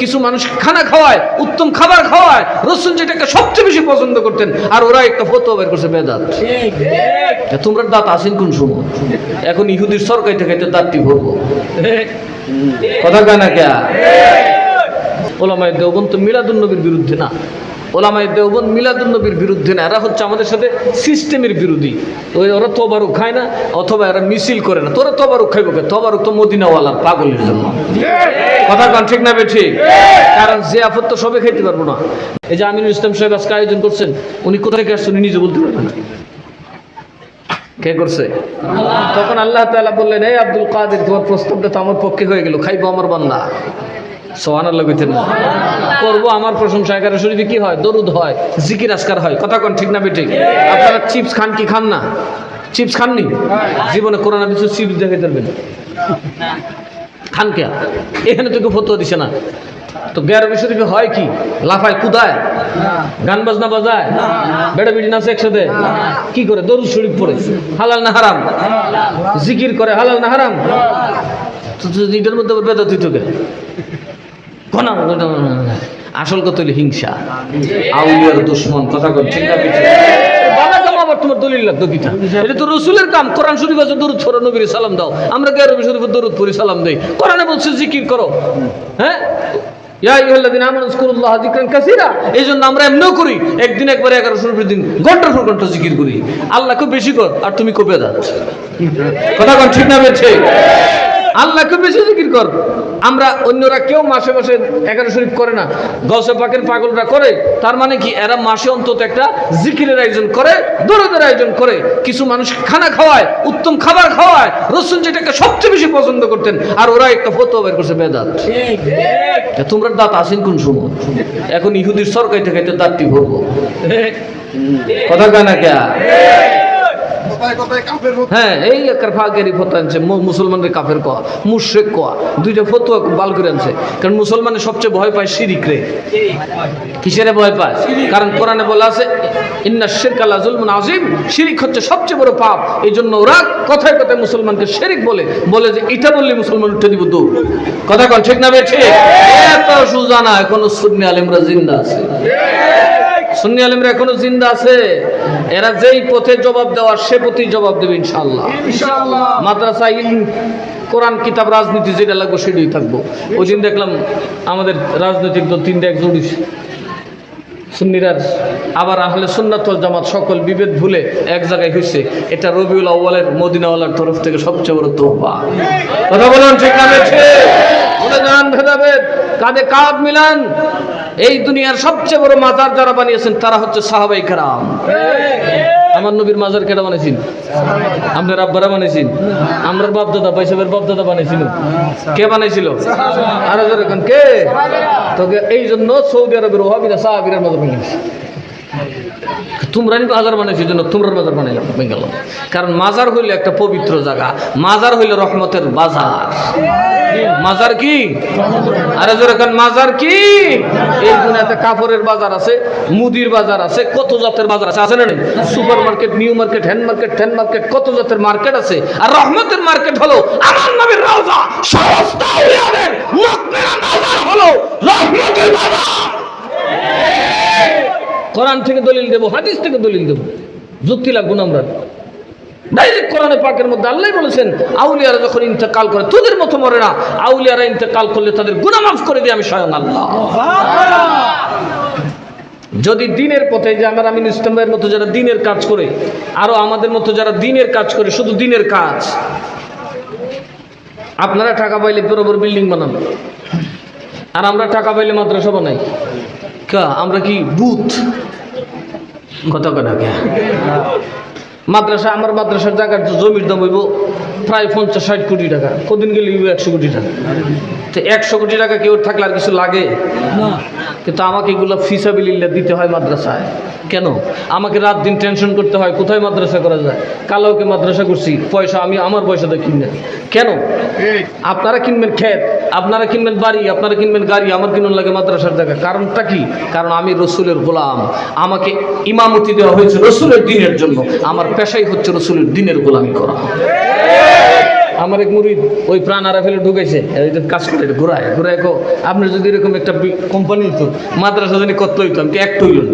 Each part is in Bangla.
কিছু মানুষ খানা খাওয়ায় উত্তম খাবার খাওয়ায় রসুন যেটাকে সবচেয়ে বেশি পছন্দ করতেন আর ওরা একটা ফটো বের করছে বেদাত। তোমরা দাঁত আসেন কোন সময়? এখন ইহুদির সরকারি থেকে তো দাঁতটি ভরবো। কথা কেনা কে? ওলামায় দেবন্ত তো মিলাদুল নবীর বিরুদ্ধে না। ওলামায় দেওবন মিলাদুল নবীর বিরুদ্ধে না, এরা হচ্ছে আমাদের সাথে সিস্টেমের বিরোধী। ওই ওরা তবারুক খায় না, অথবা এরা মিছিল করে না। তোরা তবারুক খাইব কে? তবারুক তো মদিনাওয়ালার পাগলের জন্য। কথা কন ঠিক না ঠিক? কারণ যে আফত তো সবে খাইতে পারব না। এই যে আমিনুল ইসলাম সাহেব আজকে আয়োজন করছেন, উনি কোথায় আসছেন, উনি নিজে বলতে পারবেন না কে করছে? তখন আল্লাহ তাআলা বললেন, এই আব্দুল কাদের, তোমার প্রস্তাবটা তো আমার পক্ষে হয়ে গেল, খাইবো আমার বান্দা। সোহান আল্লাহ কইতেন না করব আমার প্রশংসা এগারো শরীফে কি হয়? দরুদ হয়, জিকির আসকার হয়। কথা কোন ঠিক না বেঠি আপনারা চিপস খান কি খান না? চিপস খাননি? জীবনে করোনা কিছু চিপস দেখে দেবেন খান কে এখানে তো কেউ দিছে না। তো গ্যারবি শরীফে হয় কি? লাফায়, কুদায়? গান বাজনা বাজায়? বেড়া বিড়ি নাচে একসাথে? কি করে? দরুদ শরীফ পড়ে। হালাল না হারাম? জিকির করে, হালাল না হারাম? তো এটার মধ্যে বেদা তুই তোকে আসল কথা হইলে হিংসা। আউলিয়ার দুশ্মন কথা কর নবীর সালাম দাও। আমরা হ্যাঁ? এই জন্য আমরা একদিন দিন জিকির করি। বেশি কর, আর তুমি কবে দাঁত কথা ঠিক না আল্লাহকে বেশি জিকির কর। আমরা অন্যরা কেউ মাসে মাসে এগারো শরীফ করে না। গসে পাকের পাগলরা করে তার মানে কি এরা মাসে অন্তত একটা জিকিরের আয়োজন করে দরদের আয়োজন করে। কিছু মানুষ খানা খাওয়ায় উত্তম খাবার খাওয়ায় রসুল যেটাকে সবচেয়ে বেশি পছন্দ করতেন আর ওরা একটা ফটো বের করছে বেদাত। তোমরা দাঁত আসেন কোন সময়? এখন ইহুদির সরকারি থেকে দাঁতটি ভরবো। কথা কয় না কে? হ্যাঁ এই একটা ফাঁকেরই ফতো আনছে, মু- মুসলমানদের কাফের কোয়া, মুশ্রেক কোয়া, দুইটা ফতুয়া বাল করে আনছে। কারণ মুসলমানের সবচেয়ে ভয় পায় শিরিক রে। কিসেরে ভয় পায়? কারণ কোরআনে বলা আছে, ইন্না শিরক আল্লাহ জুলমুন আজিম শিরিক হচ্ছে সবচেয়ে বড় পাপ। এই জন্য ওরা কথায় কথায় মুসলমানকে শেরিক বলে বলে যে এটা বললে মুসলমান উঠে দিব দৌড় কথা কন, ঠিক না বেছে এত সুজা না এখনও সুন্নি আলিমরা জিন্দা আছে। সুন্নি আলিমরা এখনও জিন্দা আছে। এরা যেই পথে জবাব দেওয়ার সে পথেই জবাব দেবে ইনশাল্লাহ মাদ্রাসা ইলম কোরআন কিতাব রাজনীতি যেটা লাগবে সেটাই থাকব। ওই দিন দেখলাম আমাদের রাজনৈতিক দল তিনটা এক একজন সুন্নিরার, আবার আহলে সুন্নাতল জামাত সকল বিভেদ ভুলে এক জায়গায় হয়েছে এটা রবিউল আউ্বালের মদিনাওয়ালার তরফ থেকে সবচেয়ে বড় তোহবা কথা বলুন ঠিক কাঁধে কাঁধ মিলান। এই দুনিয়ার সবচেয়ে বড় মাতার যারা বানিয়েছেন, তারা হচ্ছে সাহাবাই কারাম। আমার নবীর মাজার কেটা বানিয়েছেন আপনার আব্বারা বানিয়েছেন আমরার বাপ দাদা পয়সাবের বাপ দাদা বানিয়েছিল কে বানাইছিল? আরও যেরকম কে? তোকে এই জন্য সৌদি আরবের ওহাবিরা সাহাবিরার মাজার বানিয়েছে তোমরা নি বাজার বানাইছো? জন্য তোমরা বাজার বানাইলাম বেঙ্গালাম কারণ মাজার হইলে একটা পবিত্র জায়গা। মাজার হইলে রহমতের বাজার। মাজার কি? আরে যেরকম মাজার কি? এই দুনিয়াতে কাপড়ের বাজার আছে, মুদির বাজার আছে, কত জাতের বাজার আছে আছে না নেই? Super market new market, hand market fan market, কত জাতের মার্কেট আছে? আর রহমতের মার্কেট হলো আমার নবীর রওজা, সমস্ত আউলিয়াদের মুকমিনা মাজার হলো রহমতের বাজার। কোরআন থেকে দলিল দেবো, হাদিস থেকে দলিল দেবো। যুক্তি লাগবো না আমরা। ডাইরেক্ট কোরআনে পাকের মধ্যে আল্লাহ বলেছেন, আউলিয়ারা যখন ইন্তেকাল করে, তোদের মতো মরে না। আউলিয়ারা ইন্তেকাল করলে তাদের গুনাহ মাফ করে দিই আমি স্বয়ং আল্লাহ। যদি দিনের পথে যে আমার আমিন ইসলামের মতো যারা দিনের কাজ করে, আরও আমাদের মতো যারা দিনের কাজ করে, শুধু দিনের কাজ, আপনারা টাকা পাইলে বরাবর বিল্ডিং বানান। আর আমরা টাকা পাইলে মাদ্রাসা বানাই। কা, আমরা কি বুথ কত কথা মাদ্রাসা, আমার মাদ্রাসার জায়গার জমির দাম হইব প্রায় পঞ্চাশ ষাট কোটি টাকা। কদিন গেলে একশো কোটি টাকা। তো একশো কোটি টাকা কেউ থাকলে আর কিছু লাগে? কিন্তু আমাকে এগুলো ফিসাবিল্লা দিতে হয় মাদ্রাসায়। কেন? আমাকে রাত দিন টেনশন করতে হয় কোথায় মাদ্রাসা করা যায়? কালোকে মাদ্রাসা করছি পয়সা আমি আমার পয়সাতে কিনবেন। কেন? আপনারা কিনবেন ক্ষেত আপনারা কিনবেন বাড়ি আপনারা কিনবেন গাড়ি আমার কিনুন লাগে মাদ্রাসার জায়গা কারণটা কি? কারণ আমি রসুলের গোলাম। আমাকে ইমামতি দেওয়া হয়েছে রসুলের দিনের জন্য। আমার পেশাই হচ্ছে রসুলের দিনের গোলামি করা। আমার এক মুড়ি ওই প্রাণ আরা ফেলে ঢুকেছে কাজ করে ঘুরায় ঘুরায় কো আপনার যদি এরকম একটা কোম্পানি হতো মাদ্রাসা জানি কত হইতো আমি একটা হইল না?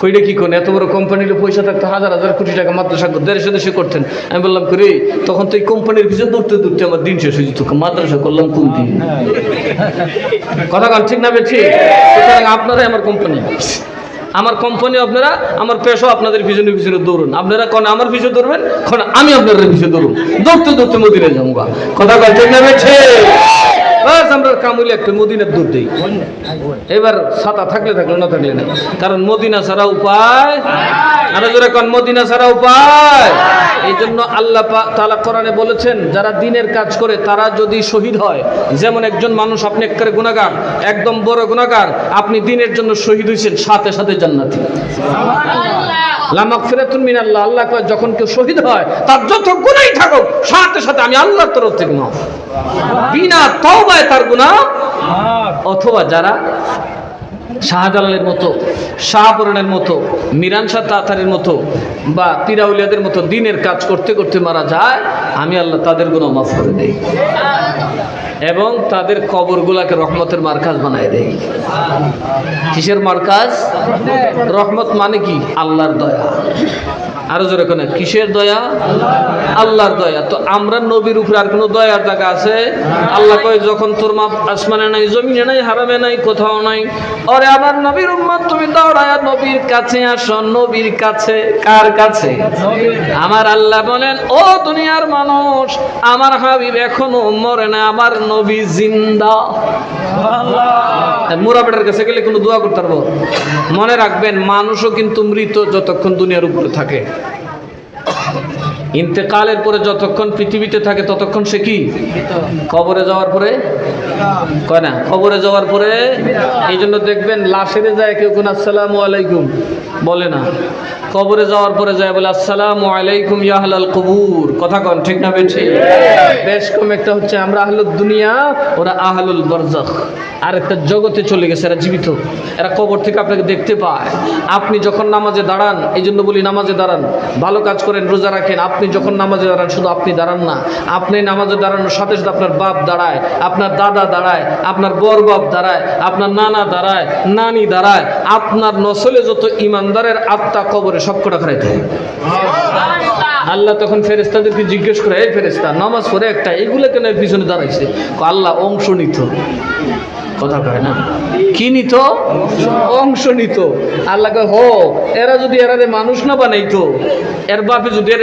কইটা কি কোন? এত বড় কোম্পানির পয়সা থাকতো হাজার হাজার কোটি টাকা মাদ্রাসা দেড়শো দেশে করতেন। আমি বললাম করে তখন তো এই কোম্পানির পিছনে দৌড়তে দৌড়তে আমার দিন শেষ হয়ে যেত। মাদ্রাসা করলাম কোন দিন? কথা কন ঠিক না বে ঠিক আপনারাই আমার কোম্পানি আমার কোম্পানি আপনারা, আমার পেশো আপনাদের পিছনে পিছনে দৌড়ুন। আপনারা কোন আমার পিছনে দৌড়বেন, কোন আমি আপনাদের পিছনে দৌড়ুন দৌড়তে দৌড়তে মদিনে যাব। কথা ঠিক। বাস, আমরা কামুলে একটা মদিনার দূর দিই। এবার ছাতা থাকলে থাকলে, না থাকলে না। কারণ মদিনা ছাড়া উপায় আরও জোরে কন, মদিনা ছাড়া উপায় এই জন্য আল্লাহ তাআলা কোরআনে বলেছেন, যারা দিনের কাজ করে, তারা যদি শহীদ হয়, যেমন একজন মানুষ, আপনি একবারে গুণাগার একদম বড় গুণাগার আপনি দিনের জন্য শহীদ হয়েছেন সাথে সাথে জান্নাতি। লামাক ফিরাতুন মিন আল্লাহ আল্লাহ কয়, যখন কেউ শহীদ হয়, তার যত গুণাই থাকুক, সাথে সাথে আমি আল্লাহর তরফ থেকে মাফ বিনা তওবায় তার গুনাহ, অথবা যারা শাহজালালের মতো, শাহপুরানের মতো, মিরান শাহ তাতারের মতো বা পিরাউলিয়াদের মতো দিনের কাজ করতে করতে মারা যায়, আমি আল্লাহ তাদের গুণ মাফ করে দেই। এবং তাদের কবরগুলাকে রহমতের মার্কাজ বানায় দেয় কিসের মার্কাজ? রহমত মানে কি? আল্লাহর দয়া। আরও জোরে কোন, কিসের দয়া? আল্লাহর দয়া। তো আমরা নবীর উপরে আর কোনো দয়ার জায়গা আছে? আল্লাহ কয়, যখন তোর মাপ আসমানে নাই, জমিনে নাই, হারামে নাই, কোথাও নাই। ওরে আমার নবীর উম্মত, তুমি দৌড়ায় নবীর কাছে আসো। নবীর কাছে, কার কাছে? আমার আল্লাহ বলেন, ও দুনিয়ার মানুষ, আমার হাবিব এখনও মরে না আমার নবী জিন্দা। মুরা বেটার কাছে গেলে কোনো দোয়া করতে পারব? মনে রাখবেন, মানুষও কিন্তু মৃত যতক্ষণ দুনিয়ার উপরে থাকে। ইন্তেকালের পরে যতক্ষণ পৃথিবীতে থাকে ততক্ষণ সে কি? কবরে যাওয়ার পরে? কয় না, কবরে যাওয়ার পরে এই জন্য দেখবেন লাশেরে যায় কেউ কোন আসসালামু আলাইকুম। বলে না। কবরে যাওয়ার পরে যায় বলে আসসালামু আলাইকুম ইয়াহলাল কবুর। কথা কন ঠিক না বেঠে বেশ কম একটা হচ্ছে আমরা আহলুদ দুনিয়া ওরা আহলুল বরজাখ আর একটা জগতে চলে গেছে এরা জীবিত। এরা কবর থেকে আপনাকে দেখতে পায়। আপনি যখন নামাজে দাঁড়ান এই জন্য বলি নামাজে দাঁড়ান। ভালো কাজ করেন রোজা রাখেন। আপনি যখন নামাজে দাঁড়ান শুধু আপনি দাঁড়ান না। আপনি নামাজে দাঁড়ানোর সাথে সাথে আপনার বাপ দাঁড়ায় আপনার দাদা দাঁড়ায় আপনার বড় বাপ দাঁড়ায় আপনার নানা দাঁড়ায় নানি দাঁড়ায় আপনার নসলে যত ইমানদারের আত্মা কবরে সব কটা খারাইতে হবে আল্লাহ তখন ফেরেস্তাদেরকে জিজ্ঞেস করে, এই ফেরেস্তা নামাজ পড়ে একটা, এগুলো কেন পিছনে দাঁড়াইছে? আল্লাহ অংশ নিত। কথা কয় না? কি নিত? অংশ নিত। আল্লাহ কয়, হো, এরা যদি এরা মানুষ না বানাইতো, এর বাপে যদি এর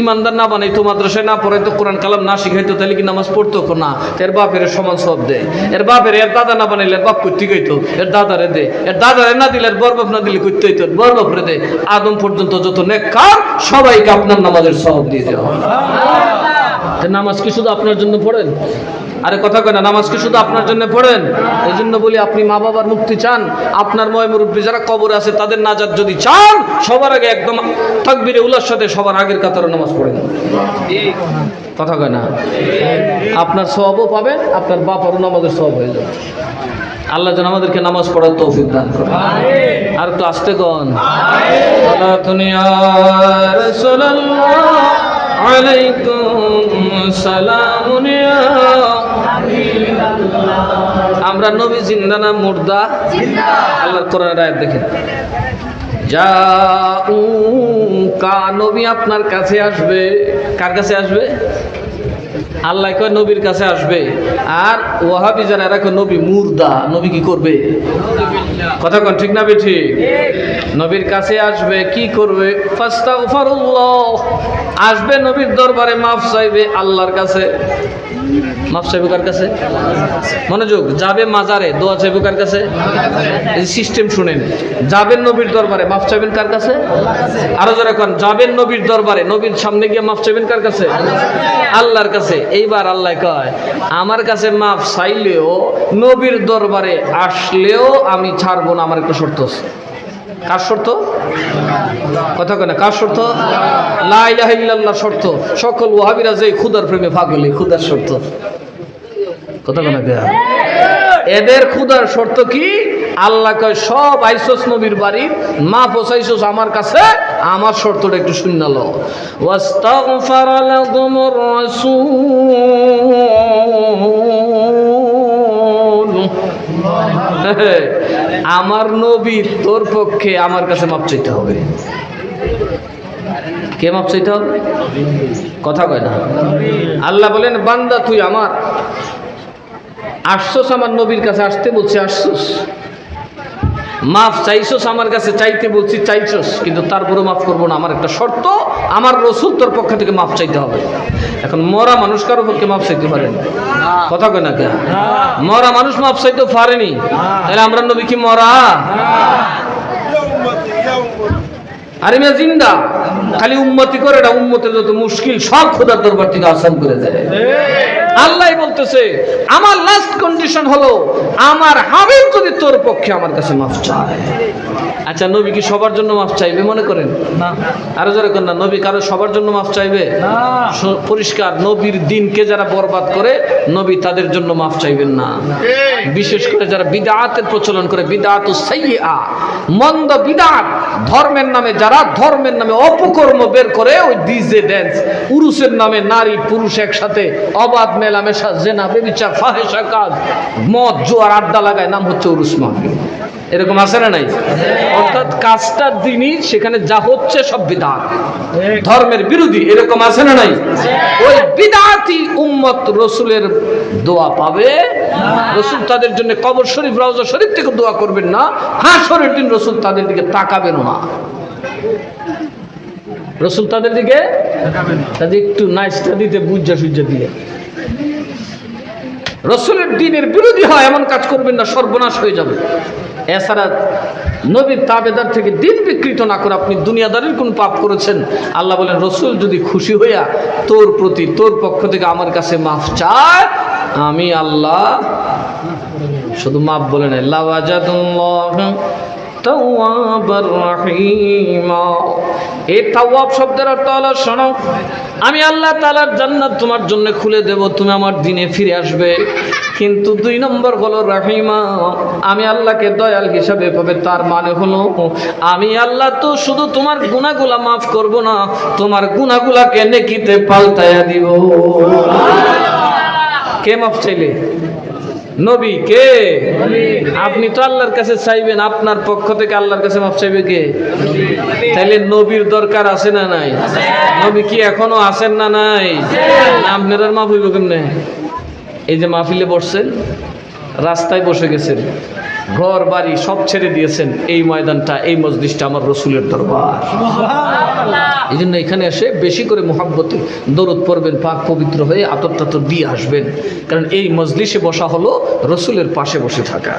ইমানদার না বানাইতো, মাদ্রাসায় না পড়াইতো, কোরআন কালাম না শিখাইতো, তাহলে কি নামাজ পড়তো না? এর বাপের সমান সব দেয় এর বাপের এর দাদা না বানাইলে বাপ করতে গইতো এর দাদারে দে। এর দাদারে না দিলে এর বর বাপ না দিলে করতে হইতো বর বাপরে দে। আদম পর্যন্ত যত নেককার, সবাইকে আপনার নামাজের সব দিয়ে দেওয়া তা নামাজ কি শুধু আপনার জন্য পড়েন? আরে কথা কয় না নামাজ কি শুধু আপনার জন্য পড়েন? এই জন্য বলি আপনি মা বাবার মুক্তি চান আপনার ময় মুরব্বী যারা কবরে আছে তাদের নাজাত যদি চান সবার আগে একদম তাকবিরে উল্লার সাথে সবার আগের কাতারে নামাজ পড়েন। কথা কয় না? আপনার সবও পাবেন আপনার বাপারও নামাজের সব হয়ে যাবে। আল্লাহ যেন আমাদেরকে নামাজ পড়ার তৌফিক দান করে আর একটু আসতে কন। আমরা নবী জিন্দা না মুর্দা? আল্লাহ কোরআন আয়াত দেখেন। যা কা নবী আপনার কাছে আসবে। কার কাছে আসবে? আল্লাহ কয়, নবীর কাছে আসবে। আর ওয়াহাবি যারা এরা কয়, নবী মুর্দা, নবী কি করবে? কথা কন, ঠিক না বেঠি নবীর কাছে আসবে, কি করবে? আসবে নবীর দরবারে, মাফ চাইবে আল্লাহর কাছে। মাফ চাইবে কার কাছে? মনোযোগ, যাবে মাজারে, দোয়া চাইবে কার কাছে? সিস্টেম শুনেন। যাবেন নবীর দরবারে, মাফ চাইবেন কার কাছে? আরও যারা কোন, যাবেন নবীর দরবারে, নবীর সামনে গিয়ে মাফ চাইবেন কার কাছে? আল্লাহর কাছে। এইবার আল্লাহ কয়, আমার কাছে মাফ চাইলেও, নবীর দরবারে আসলেও আমি ছাড়বো না, আমার একটা শর্ত আছে। কার শর্ত? কথা কেন কার শর্ত? লা ইলাহা ইল্লাল্লাহ শর্ত। সকল ওয়াহাবিরা যে খুদার প্রেমে পাগল, এই খুদার শর্ত। কথা কেন এদের ক্ষুধার শর্ত কি? আল্লাহ কয়, সব আইসোস নবীর বাড়ির মা পোসাইসোস আমার কাছে, আমার শর্তটা একটু শূন্য ওয়াস্তাগফার লাকুমুর রাসূল। আমার নবী তোর পক্ষে আমার কাছে মাপ চাইতে হবে। কে মাপ চাইতে হবে? কথা কয় না। আল্লাহ বলেন, বান্দা তুই আমার। আসছোস আমার নবীর কাছে, আসতে বলছি, আসছোস। মাফ চাইছোস আমার কাছে, চাইতে বলছি চাইছোস, কিন্তু তারপরে মাফ করব না। আমার একটা শর্ত, আমার রসুল তোর পক্ষ থেকে মাফ চাইতে হবে। এখন মরা মানুষ কারও পক্ষে মাফ চাইতে পারেন কথা কয় না কে মরা মানুষ মাফ চাইতে পারেনি। তাহলে আমরা নবী কি মরা? আরে জিন্দা, খালি উন্মতি করে এটা উন্মতের যত মুশকিল, সব খোদার দরবার থেকে আসান করে দেয়। আল্লাহ বলতেছে, আমার লাস্ট কন্ডিশন হলো, আমার হাবিব যদি তোর পক্ষে আমার কাছে মাফ চায়। আচ্ছা নবী কি সবার জন্য মাফ চাইবে মনে করেন? না। আরও জোরে করেন না নবী কারও সবার জন্য মাফ চাইবে? না। পরিষ্কার নবীর দিনকে যারা বরবাদ করে নবী তাদের জন্য মাফ চাইবেন না। বিশেষ করে যারা বিদাতের প্রচলন করে বিদাত সাইয়া মন্দ বিদাত ধর্মের নামে যারা ধর্মের নামে অপকর্ম বের করে ওই ডিজে ড্যান্স পুরুষের নামে নারী পুরুষ একসাথে অবাধ মেলামেশা জেনা বেবিচার ফাহেসা কাজ মদ জোয়ার আড্ডা লাগায় নাম হচ্ছে উরুস মাহফিল। এরকম আছে না নাই? অর্থাৎ কাজটার দিনই সেখানে যা হচ্ছে সব বিদাত ধর্মের বিরোধী এরকম আছে না নাই? ওই বিদাতি উম্মত রসুলের দোয়া পাবে। রসুল তাদের জন্য কবর শরীফ রওজা শরীফ থেকে দোয়া করবেন না। হ্যাঁ শরীর দিন রসুল তাদের দিকে তাকাবেন না। রসুল তাদের দিকে তাদের একটু নাইসটা দিতে বুঝা সুজ্জা দিয়ে। রসুলের দিনের বিরোধী হয় এমন কাজ করবেন না সর্বনাশ হয়ে যাবে। এছাড়া নবীর তাবেদার থেকে দিন বিকৃত না করে আপনি দুনিয়াদারের কোন পাপ করেছেন? আল্লাহ বলেন, রসুল যদি খুশি হইয়া তোর প্রতি, তোর পক্ষ থেকে আমার কাছে মাফ চায়, আমি আল্লাহ শুধু মাফ বলে নাই। শব্দের হলো আমি আল্লাহ তাআলার জান্নাত তোমার জন্য খুলে দেব, তুমি আমার দিনে ফিরে আসবে। কিন্তু দুই নম্বর হলো, রাহিমা, আমি আল্লাহকে দয়াল হিসাবে পাবে, তার মানে হলো, আমি আল্লাহ তো শুধু তোমার গুনাহগুলা মাফ করব না, তোমার গুনাহগুলাকে নেকিতে পাল্টায়া দিব। কে মাফ চাইলে? নবী কে? আপনি তো আল্লাহর কাছে চাইবেন, আপনার পক্ষ থেকে আল্লাহর কাছে মাফ চাইবে কে? তাইলে নবীর দরকার আছে না নাই? নবী কি এখনও আছেন না নাই? আপনার আর মাফ হইব কেমনে? এই যে মাহফিলে বসছেন, রাস্তায় বসে গেছেন, ঘর বাড়ি সব ছেড়ে দিয়েছেন, এই ময়দানটা, এই মসজিদটা আমার রসুলের দরবার। এই জন্য এখানে এসে বেশি করে মোহাব্বতে দরদ পড়বেন পাক পবিত্র হয়ে আতর টাতর দিয়ে আসবেন। কারণ এই মজলিসে বসা হলো রসুলের পাশে বসে থাকা।